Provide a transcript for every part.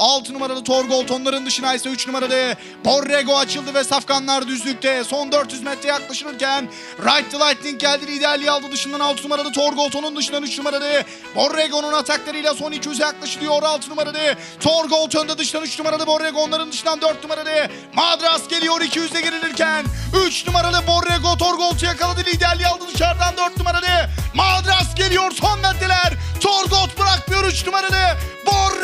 6 numaralı Torgold onların dışına ise 3 numaralı Borrego açıldı ve safkanlar düzlükte. Son 400 metre yaklaşırken Right the Lightning geldi liderliği aldı. Dışından 6 numaralı Torgold onun dışından 3 numaralı Borrego'nun ataklarıyla son 200'e yaklaşılıyor. 6 numaralı Torgold önde dıştan 3 numaralı Borrego onların dışından 4 numaralı Madras geliyor 200'e girilirken. 3 numaralı Borrego Torgold'u yakaladı liderliği aldı. Dışarıdan 4 numaralı Madras geliyor. Son metreler. Torgold bırakmıyor. 3 numaralı Borrego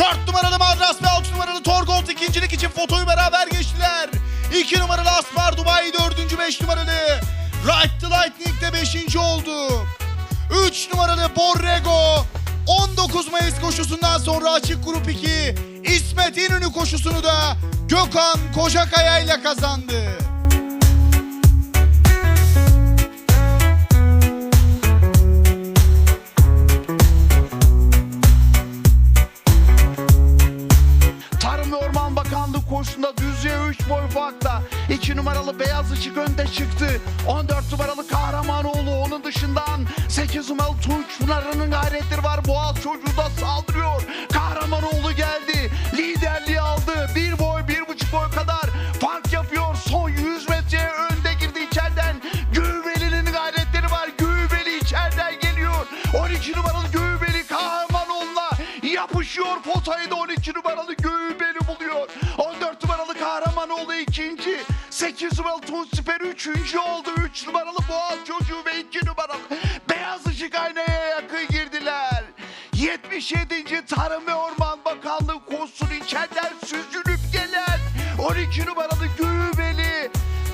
4 numaralı Madras ve 6 numaralı Torgold ikincilik için fotoyu beraber geçtiler. 2 numaralı Aspar Dubai 4. 5 numaralı Right the Lightning de 5. oldu. 3 numaralı Borrego 19 Mayıs koşusundan sonra açık grup 2 İsmet İnönü koşusunu da Gökhan Kocakaya ile kazandı. Koşusunda Düzce 3 boy farkla 2 numaralı Beyaz Işık önde çıktı. 14 numaralı Kahramanoğlu onun dışından 8 numaralı Tunç Pınarı'nın gayretleri var. Boğaz çocuğu da saldırıyor. Kahramanoğlu geldi. Liderliği aldı. Bir boy bir buçuk boy kadar fark yapıyor. Son 100 metreye önde girdi içeriden. Güveli'nin gayretleri var. Güveli içeriden geliyor. 12 numaralı Güveli Kahramanoğlu'na yapışıyor. Potayı da 12 numaralı Güveli buluyor. 14 Kahramanoğlu ikinci. 8 numaralı Tunsiper üçüncü oldu. 3 numaralı Boğaz çocuğu ve 2 numaralı Beyaz Işık aynaya yakın girdiler. 77. Tarım ve Orman Bakanlığı koşusunu içeriden süzülüp gelen 12 numaralı Güveli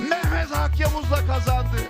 Mehmet Hak Yavuz'la kazandı.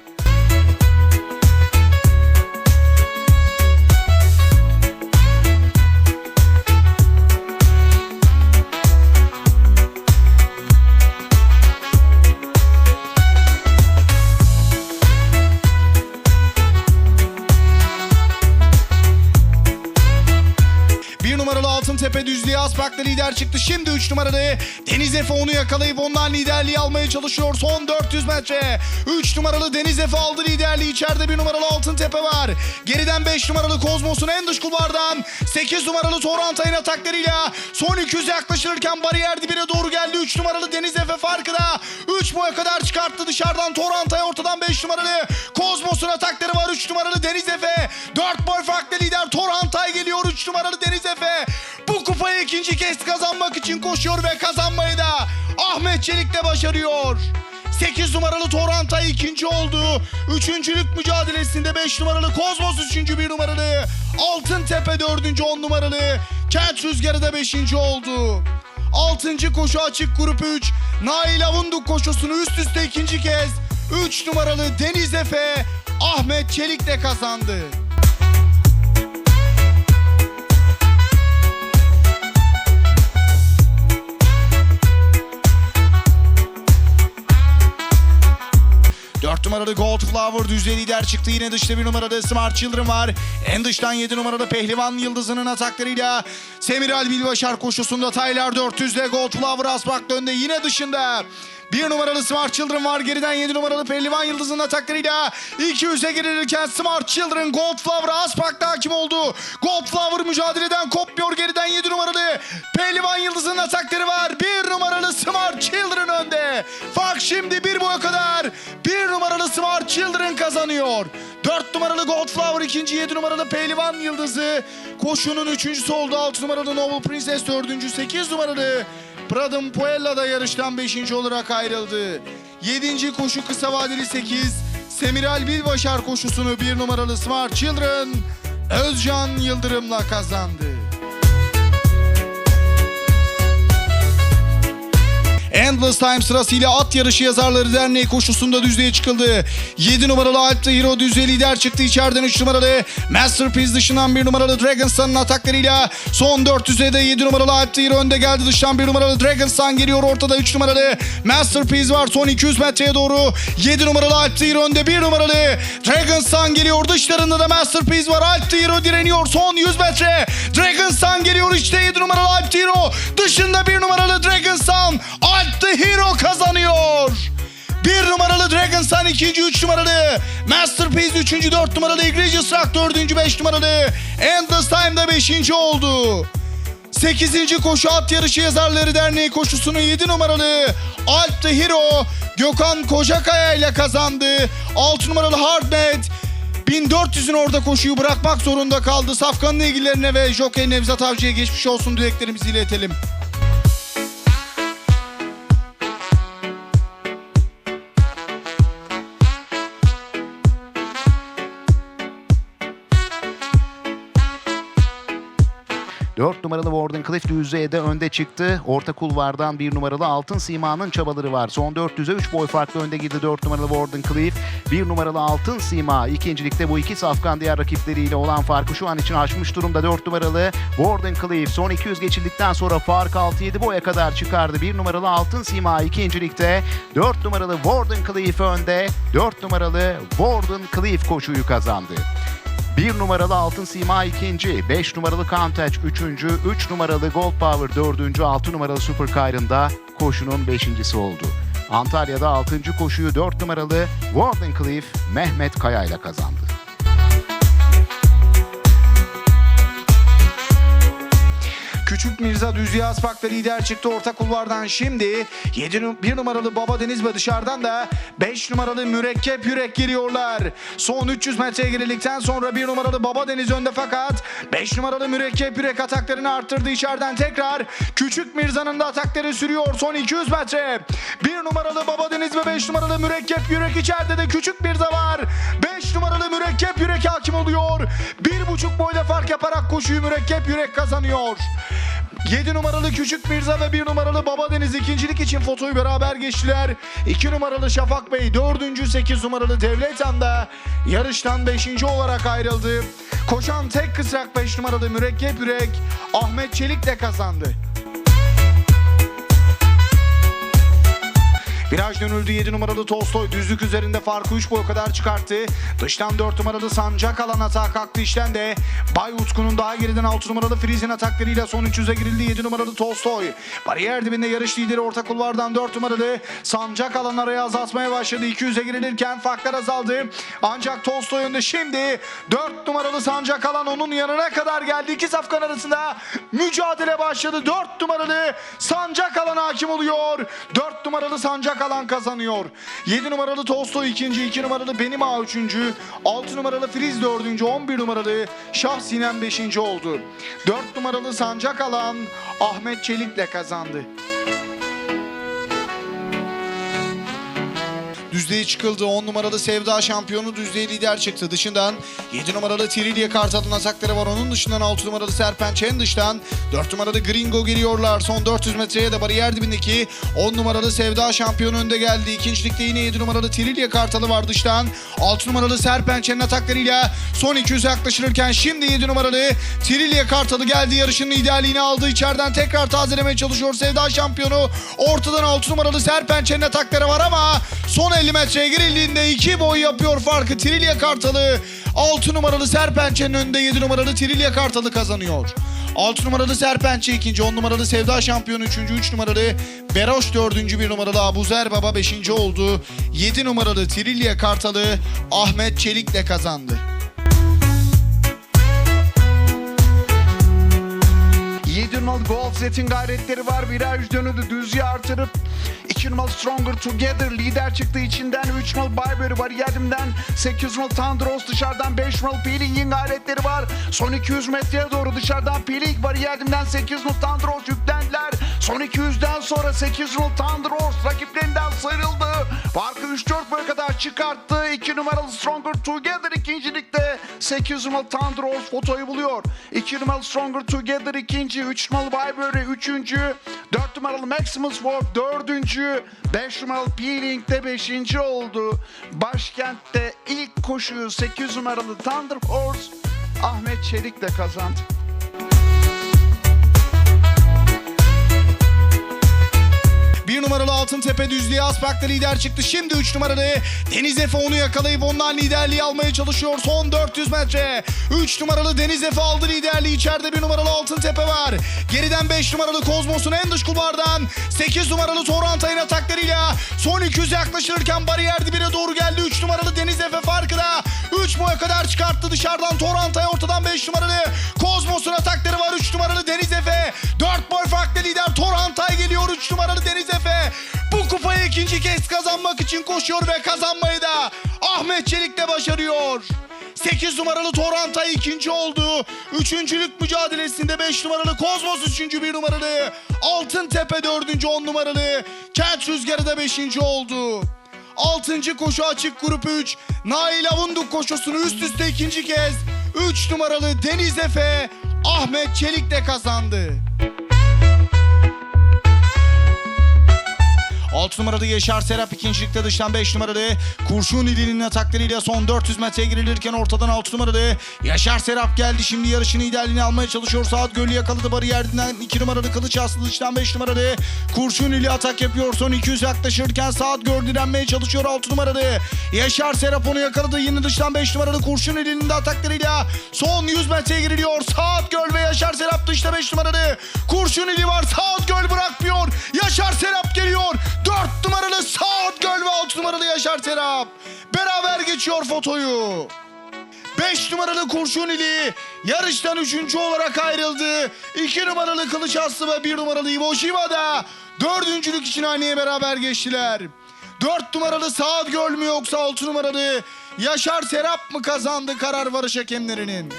Altıntepe düzlüğe Aspak'ta lider çıktı. Şimdi 3 numaralı Deniz Efe onu yakalayıp ondan liderliği almaya çalışıyor. Son 400 metre. 3 numaralı Deniz Efe aldı liderliği. İçeride bir numaralı Altıntepe var. Geriden 5 numaralı Kozmos'un en dış kulvardan 8 numaralı Torrentay'ın ataklarıyla son 200 yaklaşırken bariyer dibine doğru geldi. 3 numaralı Deniz Efe farkı da 3 boya kadar çıkarttı dışarıdan Torrentay ortadan 5 numaralı Kozmos'un atakları var. 3 numaralı Deniz Efe 4 boy farklı lider Torrentay geliyor. 3 numaralı Deniz Efe bu kupayı ikinci kez kazanmak için koşuyor ve kazanmayı da Ahmet Çelik'le başarıyor. 8 numaralı Torrentay ikinci oldu. Üçüncülük mücadelesinde 5 numaralı Kozmos üçüncü bir numaralı. Altıntepe dördüncü 10 numaralı. Kent Rüzgarı da beşinci oldu. Altıncı koşu açık grup 3. Nail Avunduk koşusunu üst üste ikinci kez 3 numaralı Deniz Efe Ahmet Çelik'le kazandı. Numaralı Gold Flower düzey lider çıktı. Yine dışta bir numaralı Smart Children var. En dıştan 7 numaralı Pehlivan Yıldızı'nın ataklarıyla Semiral Bilbaşar koşusunda Taylar 400'de Gold Flower Aspak dönde. Yine dışında bir numaralı Smart Children var. Geriden 7 numaralı Pehlivan Yıldızı'nın ataklarıyla 200'e girilirken Smart Children Gold Flower'a Aspak'ta hakim oldu. Gold Flower mücadeleden kopmuyor. Geriden 7 numaralı Pehlivan Yıldızı'nın atakları var. Bir numaralı Smart Children önde. Fark şimdi bir boya kadar. Kazanıyor. 4 numaralı Gold Flower ikinci, 7 numaralı Pehlivan Yıldızı. Koşunun üçüncüsü oldu. 6 numaralı Noble Princess dördüncü, 8 numaralı Pradın Puella da yarıştan 5. olarak ayrıldı. 7. koşu kısa vadeli 8. Semiral Bilbaşar koşusunu 1 numaralı Smart Children Özcan Yıldırım'la kazandı. Endless Time sırasıyla At Yarışı Yazarları Derneği koşusunda düzlüğe çıkıldı. 7 numaralı Alp the Hero düzlüğe lider çıktı. İçeriden 3 numaralı Masterpiece dışından 1 numaralı Dragon Sun'ın ataklarıyla son 400'e de 7 numaralı Alp the Hero önde geldi. Dıştan 1 numaralı Dragon Sun geliyor. Ortada 3 numaralı Masterpiece var. Son 200 metreye doğru 7 numaralı Alp the Hero önde. 1 numaralı Dragon Sun geliyor. Dışlarında da Masterpiece var. Alp the Hero direniyor. Son 100 metre. Dragon Sun geliyor. İşte 7 numaralı Alp the Hero. Dışında 1 numaralı Dragon Sun. Alp the Hero kazanıyor. 1 numaralı Dragonstein ikinci 3 numaralı Masterpiece üçüncü 4 numaralı Egregious Rock dördüncü 5 numaralı Endless Time'da 5. oldu. 8. Koşu At Yarışı Yazarları Derneği koşusunu 7 numaralı Alp the Hero Gökhan Kocakaya ile kazandı. 6 numaralı Hardmet 1400'ün orada koşuyu bırakmak zorunda kaldı. Safkan'ın ilgilerine ve Jockey Nevzat Avcı'ya geçmiş olsun dileklerimizi iletelim. Dört numaralı Warden Cliff düzeyde önde çıktı. Orta kulvardan bir numaralı Altın Sima'nın çabaları var. Son 400'e 3 boy farklı önde girdi 4 numaralı Warden Cliff. Bir numaralı Altın Sima ikincilikte bu iki safkan diğer rakipleriyle olan farkı şu an için aşmış durumda. 4 numaralı Warden Cliff son 200 geçildikten sonra fark 6-7 boya kadar çıkardı. Bir numaralı Altın Sima ikincilikte. 4 numaralı Warden Cliff önde. 4 numaralı Warden Cliff koşuyu kazandı. 1 numaralı Altın Sima ikinci, 5 numaralı Countach üçüncü, 3 numaralı Gold Power dördüncü, 6 numaralı Super Kyrın'da koşunun beşincisi oldu. Antalya'da 6. koşuyu 4 numaralı Warden Cliff Mehmet Kaya ile kazandı. Küçük Mirza Düzlüğe Aspak'ta lider çıktı orta kulvardan şimdi 7 1 numaralı Baba Deniz ve dışarıdan da 5 numaralı Mürekkep Yürek giriyorlar. Son 300 metreye girildikten sonra 1 numaralı Baba Deniz önde fakat 5 numaralı Mürekkep Yürek ataklarını arttırdı içeriden tekrar. Küçük Mirza'nın da atakları sürüyor son 200 metre. 1 numaralı Baba Deniz ve 5 numaralı Mürekkep Yürek içeride de Küçük Mirza var. 5 numaralı Mürekkep Yürek hakim oluyor. 1,5 boyda fark yaparak koşuyu Mürekkep Yürek kazanıyor. 7 numaralı Küçük Mirza ve 1 numaralı Baba Deniz ikincilik için fotoyu beraber geçtiler. 2 numaralı Şafak Bey, 4. 8 numaralı Devlet Han'da yarıştan 5. olarak ayrıldı. Koşan tek kısrak 5 numaralı Mürekkep Yürek Ahmet Çelik de kazandı. Viraj dönüldü 7 numaralı Tolstoy düzlük üzerinde farkı 3 boy kadar çıkarttı. Dıştan 4 numaralı Sancak alan atağa kalktı işten de. Bay Utku'nun daha geriden 6 numaralı Friz'in ataklarıyla son 300'e girildi 7 numaralı Tolstoy. Bariyer dibinde yarış lideri orta kulvardan 4 numaralı Sancak alan araya azaltmaya başladı. 200'e girilirken farklar azaldı. Ancak Tolstoy önde şimdi 4 numaralı Sancak alan onun yanına kadar geldi. İki safkan arasında mücadele başladı. 4 numaralı Sancak alan hakim oluyor. 4 numaralı Sancak alan kazanıyor. 7 numaralı Tolstoy ikinci, 2 numaralı Benim Ağa üçüncü, 6 numaralı Friz dördüncü, 11 numaralı Şah Sinem beşinci oldu. 4 numaralı Sancak alan Ahmet Çelik'le kazandı. Düzlüğe çıkıldı. 10 numaralı Sevda şampiyonu düzlüğe lider çıktı. Dışından 7 numaralı Trilye Kartal'ın atakları var. Onun dışından 6 numaralı Serpenç en dıştan 4 numaralı Gringo geliyorlar. Son 400 metreye de bariyer dibindeki 10 numaralı Sevda şampiyonu önde geldi. İkincilikte yine 7 numaralı Trilye Kartalı var dıştan. 6 numaralı Serpenç'in ataklarıyla son 200 yaklaşılırken şimdi 7 numaralı Trilye Kartalı geldi. Yarışın liderliğini aldı. İçeriden tekrar tazelemeye çalışıyor Sevda şampiyonu. Ortadan 6 numaralı Serpenç'in atakları var ama son 50 metreye girildiğinde 2 boy yapıyor farkı Trilye Kartalı. 6 numaralı Serpençe'nin önünde 7 numaralı Trilye Kartalı kazanıyor. 6 numaralı Serpençe ikinci, 10 numaralı Sevda şampiyonu üçüncü, 3 numaralı Beroş dördüncü, 1 numaralı Abuzer Baba beşinci oldu. 7 numaralı Trilye Kartalı Ahmet Çelik'le kazandı. 7 numaralı Gold Zet'in gayretleri var. Viraj dönüldü düzlüğe artırıp 2 numaralı Stronger Together lider çıktı içinden 3 numaralı Bayberry var yerdimden 8 numaralı Tandros dışarıdan 5 numaralı Peeling'in gayretleri var. Son 200 metreye doğru dışarıdan Peeling var yerdimden 8 numaralı Tandros yüklendiler. Son 200'den sonra 8 numaralı Tandros rakiplerinden sıyrıldı. Farkı 3-4 boy kadar çıkarttı. 2 numaralı Stronger Together ikincilikte 8 numaralı Tandros fotoyu buluyor. 2 numaralı Stronger Together ikinci, 3 numaralı Byberry üçüncü, 4 numaralı Maximus Walk dördüncü, 5 numaralı Peeling de beşinci oldu. Başkentte ilk koşuyu 8 numaralı Thunder Horse Ahmet Çelik'le kazandı. 1 numaralı Altıntepe düzlüğe Aspak'ta lider çıktı. Şimdi 3 numaralı Deniz Efe onu yakalayıp ondan liderliği almaya çalışıyor. Son 400 metre. 3 numaralı Deniz Efe aldı liderliği. İçeride 1 numaralı Altıntepe var. Geriden 5 numaralı Kozmos'un en dış kulvardan 8 numaralı Torantay'ın ataklarıyla son 200 yaklaşırken bariyer dibine doğru geldi. 3 numaralı Deniz Efe farkı da 3 boya kadar çıkarttı dışarıdan Torantay ortadan 5 numaralı Kozmos'un atakları var 3 numaralı Deniz Efe 4 boy farklı lider Torantay geliyor 3 numaralı Deniz Efe bu kupayı ikinci kez kazanmak için koşuyor ve kazanmayı da Ahmet Çelik de başarıyor. 8 numaralı Torantay ikinci oldu. Üçüncülük mücadelesinde 5 numaralı Kozmos üçüncü, 1 numaralı Altıntepe dördüncü, 10 numaralı Kent Rüzgarı da beşinci oldu. Altıncı koşu açık grup 3. Nail Avunduk koşusunu üst üste ikinci kez 3 numaralı Deniz Efe Ahmet Çelik de kazandı. 6 numaralı Yaşar Serap ikincilikte dıştan 5 numaralı Kurşun İli'nin ataklarıyla son 400 metreye girilirken ortadan 6 numaralı Yaşar Serap geldi şimdi yarışın liderliğini almaya çalışıyor. Saat Gölü yakaladı bariyerden 2 numaralı Kılıç Aslı dıştan 5 numaralı Kurşun İli atak yapıyor. Son 200 yaklaşırken Saat Göl direnmeye çalışıyor 6 numaralı Yaşar Serap onu yakaladı. Yine dıştan 5 numaralı Kurşun İli'nin de ataklarıyla son 100 metreye giriliyor. Saat Göl ve Yaşar Serap dışta 5 numaralı Kurşun İli var. Saat Göl bırakmıyor. Yaşar Serap geliyor. 4 numaralı Saat Göl ve 6 numaralı Yaşar Serap. Beraber geçiyor fotoyu. 5 numaralı Kurşun İli yarıştan 3. olarak ayrıldı. 2 numaralı Kılıç Aslı ve 1 numaralı Ivo Shiva da dördüncülük için haneye beraber geçtiler. 4 numaralı Saat Göl mü yoksa 6 numaralı Yaşar Serap mı kazandı karar varış hakemlerinin?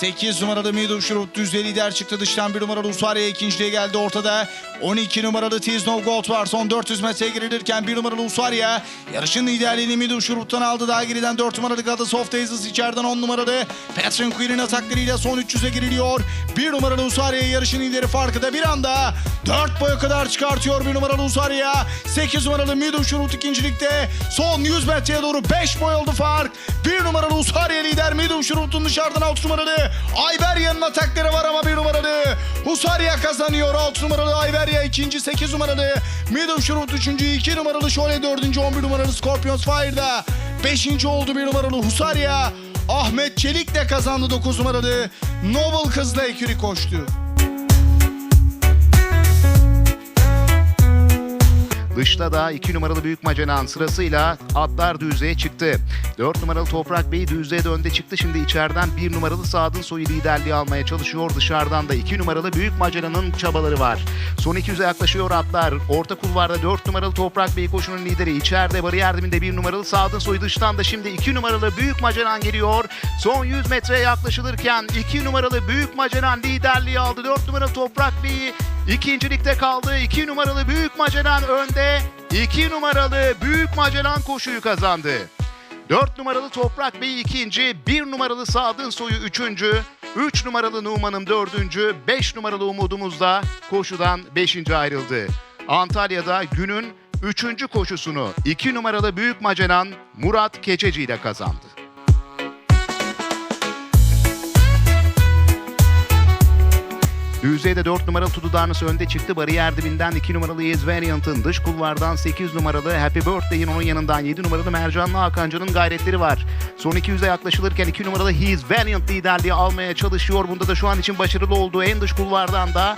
8 numaralı Middle Şurut düzde lider çıktı. Dıştan 1 numaralı Usarya ikinciliğe geldi ortada. 12 numaralı Tiznov Gold var. Son 400 metreye girilirken 1 numaralı Usarya yarışın liderliğini Middle Şurut'tan aldı. Daha geriden 4 numaralı Goddess of Daisies içeriden 10 numaralı Patron Queen'in ataklarıyla son 300'e giriliyor. 1 numaralı Usarya yarışın lideri farkı da bir anda 4 boya kadar çıkartıyor 1 numaralı Usarya. 8 numaralı Middle Şurut ikincilikte. Son 100 metreye doğru 5 boy oldu fark. 1 numaralı Usarya lider Middle Şurut'un dışarıdan 6 numaralı Ayberya'nın atakları var ama 1 numaralı Husarya kazanıyor 6 numaralı Ayberya ikinci 8 numaralı Middle Şurut 3. 2 numaralı Şole 4. 11 numaralı Scorpions Fire'da 5. oldu 1 numaralı Husarya Ahmet Çelik de kazandı 9 numaralı Noble kızla ekürü koştu. Dışta da 2 numaralı Büyük Macenan sırasıyla atlar düzlüğe çıktı. 4 numaralı Toprak Bey düzlüğe de önde çıktı. Şimdi içeriden 1 numaralı Sadın Soyu liderliği almaya çalışıyor. Dışarıdan da 2 numaralı Büyük Macenan'ın çabaları var. Son 200'e yaklaşıyor atlar. Orta kulvarda 4 numaralı Toprak Bey koşunun lideri. İçeride bariyer dibinde 1 numaralı Sadın Soyu dıştan da şimdi 2 numaralı Büyük Macenan geliyor. Son 100 metreye yaklaşılırken 2 numaralı Büyük Macenan liderliği aldı. 4 numaralı Toprak Bey'i İkincilikte kaldı. 2 numaralı Büyük Maceran önde. 2 numaralı Büyük Maceran koşuyu kazandı. 4 numaralı Toprak Bey ikinci, 1 numaralı Sadın Soyu üçüncü, 3 numaralı Numan'ım dördüncü, 5 numaralı Umudumuz da koşudan 5. ayrıldı. Antalya'da günün 3. koşusunu 2 numaralı Büyük Maceran Murat Keçeci ile kazandı. Düzeyde 4 numaralı Tudu Darnası önde çıktı. Bariyer dibinden 2 numaralı Yes Variant'ın dış kulvardan 8 numaralı Happy Birthday'in onun yanından 7 numaralı Mercanlı Hakancan'ın gayretleri var. Son 200'e yaklaşılırken 2 numaralı His Valiant liderliği almaya çalışıyor. Bunda da şu an için başarılı olduğu en dış kulvardan da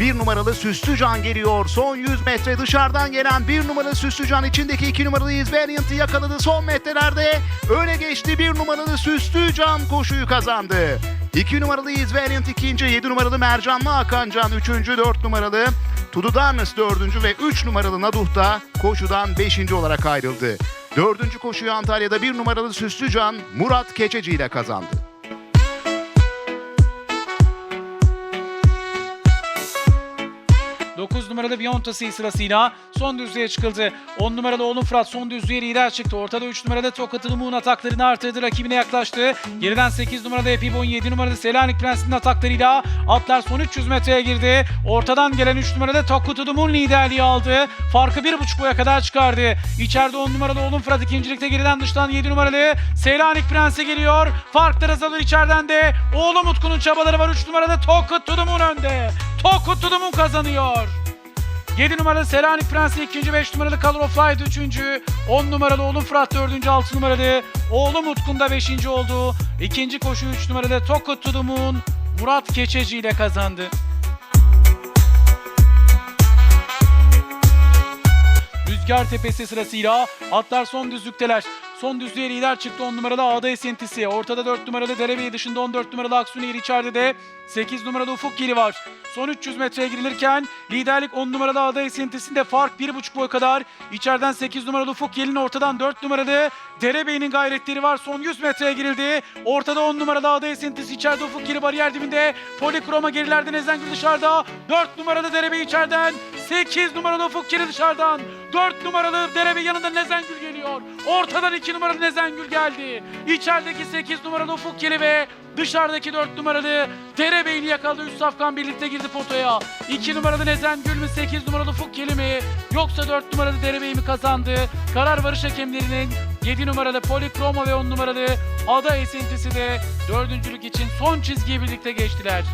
1 numaralı Süslücan geliyor. Son 100 metre dışarıdan gelen 1 numaralı Süslücan içindeki 2 numaralı His Valiant'ı yakaladı. Son metrelerde öne geçti 1 numaralı Süslücan koşuyu kazandı. 2 numaralı Is Valiant ikinci, 7 numaralı Mercanlı Hakancan üçüncü, 4 numaralı Tudu Darnus dördüncü ve 3 numaralı Naduh da koşudan 5. olarak ayrıldı. Dördüncü koşuyu Antalya'da 1 numaralı Süslücan Murat Keçeci ile kazandı. Numaralı Biontasi sırasıyla son düzlüğe çıkıldı. 10 numaralı Oğlum Fırat son düzlüğe lider çıktı. Ortada 3 numaralı Tokat Ilımı'nın ataklarını artırdı. Rakibine yaklaştı. Geriden 8 numaralı Epibon 7 numaralı Selanik Prensi'nin ataklarıyla atlar son 300 metreye girdi. Ortadan gelen 3 numaralı Tokat Ilımı'nın liderliği aldı. Farkı 1.5 boya kadar çıkardı. İçeride 10 numaralı Oğlum Fırat ikincilikte geriden dıştan 7 numaralı Selanik Prensi geliyor. Farklar azalır içeriden de. Oğlum Utku'nun çabaları var. 3 numaralı Tokat Ilımı'nın önde. Tokut Tudumun kazanıyor. 7 numaralı Selanik Prensi 2. 5 numaralı Color of Light 3. 10 numaralı oğlum Fırat 4. 6 numaralı oğlum Utkun da 5. oldu. İkinci koşu 3 numaralı Tokut Tudumun Murat Keçeci ile kazandı. Rüzgar Tepesi sırasıyla atlar son düzlükteler. Son düzlüğe lider çıktı 10 numaralı Ağda Esintisi. Ortada 4 numaralı Derebeyi dışında 14 numaralı Aksunehir içeride de 8 numaralı Ufuk Gili var. Son 300 metreye girilirken liderlik 10 numaralı Ağda Esintisinde fark 1,5 boy kadar. İçeriden 8 numaralı Ufuk Gili'nin ortadan 4 numaralı Derebey'in gayretleri var. Son 100 metreye girildi. Ortada 10 numaralı Ağda Esintisi içeride Ufuk Gili bariyer dibinde. Polikroma gerilerden Ezengül dışarıda. 4 numaralı Derebey içeriden. 8 numaralı Ufuk Gili dışarıdan. 4 numaralı Derebey yanında Nezengül geliyor. Ortadan 2 numaralı Nezengül geldi. İçerideki 8 numaralı Ufuk Gili ve dışarıdaki 4 numaralı Derebey'ini yakaladı. 3 safkan birlikte girdi potaya. 2 numaralı Nezengül mü 8 numaralı Ufuk Gili mi? Yoksa 4 numaralı Derebey mi kazandı? Karar varış hakemlerinin 7 numaralı Polikroma ve 10 numaralı Ada Esintisi de dördüncülük için son çizgiyi birlikte geçtiler.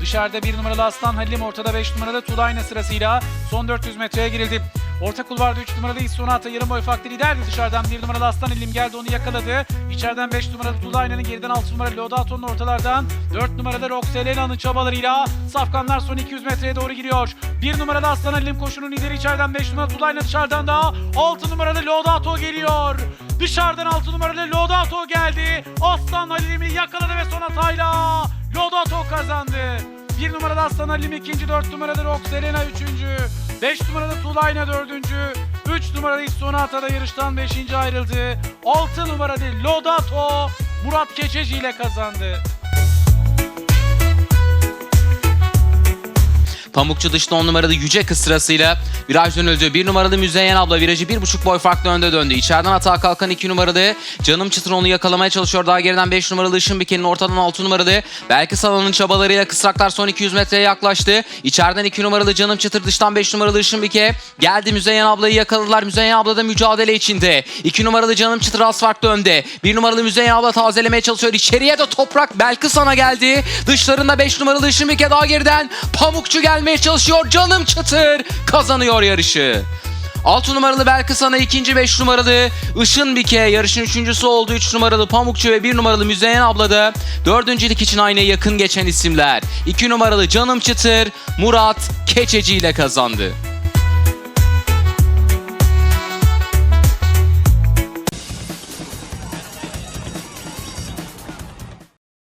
Dışarıda 1 numaralı Aslan Halim, ortada 5 numaralı Tulayna sırasıyla son 400 metreye girildi. Orta kulvarda 3 numaralı İstonata yarım boy farklı liderdi. Dışarıdan 1 numaralı Aslan Halim geldi onu yakaladı. İçeriden 5 numaralı Tulayna'nın geriden 6 numaralı Lodato'nun ortalardan 4 numaralı Roxelena'nın çabalarıyla Safkanlar son 200 metreye doğru giriyor. 1 numaralı Aslan Halim koşunun lideri içeriden 5 numaralı Tulayna dışarıdan da 6 numaralı Lodato geliyor. Dışarıdan 6 numaralı Lodato geldi. Aslan Halim'i yakaladı ve son hatayla Lodato kazandı. 1 numaralı Aslan Halim ikinci, 4 numaralı Roxelena üçüncü, 5 numaralı Tulayna dördüncü, 3 numaralı Sonata da yarıştan 5. ayrıldı. 6 numaralı Lodato Murat Keçeci ile kazandı. Pamukçu dışta 10 numaralı Yüce Kız sırasıyla viraj dönüldü. 1 numaralı Müzeyyen abla virajı 1,5 boy farklı önde döndü. İçeriden hata kalkan 2 numaralı Canım Çıtır onu yakalamaya çalışıyor. Daha geriden 5 numaralı Işın Biken'in ortadan 6 numaralı Belki Salan'ın çabalarıyla kısraklar son 200 metreye yaklaştı. İçeriden 2 numaralı Canım Çıtır dıştan 5 numaralı Işın Bike geldi Müzeyyen ablayı yakaladılar. Müzeyyen abla da mücadele içinde. 2 numaralı Canım Çıtır az farklı önde. 1 numaralı Müzeyyen abla tazelemeye çalışıyor. İçeriye de toprak belki sana geldi. Dışlarında 5 numaralı Işın Bike daha geriden Pamukçu gelmeye çalışıyor. Canım Çıtır kazanıyor yarışı. 6 numaralı Belkısan'a ikinci 5 numaralı Işın Bike yarışın üçüncüsü oldu. 3 numaralı Pamukçu ve 1 numaralı Müzeyyen abla da dördüncülük için aynaya yakın geçen isimler. 2 numaralı Canım Çıtır Murat Keçeci ile kazandı.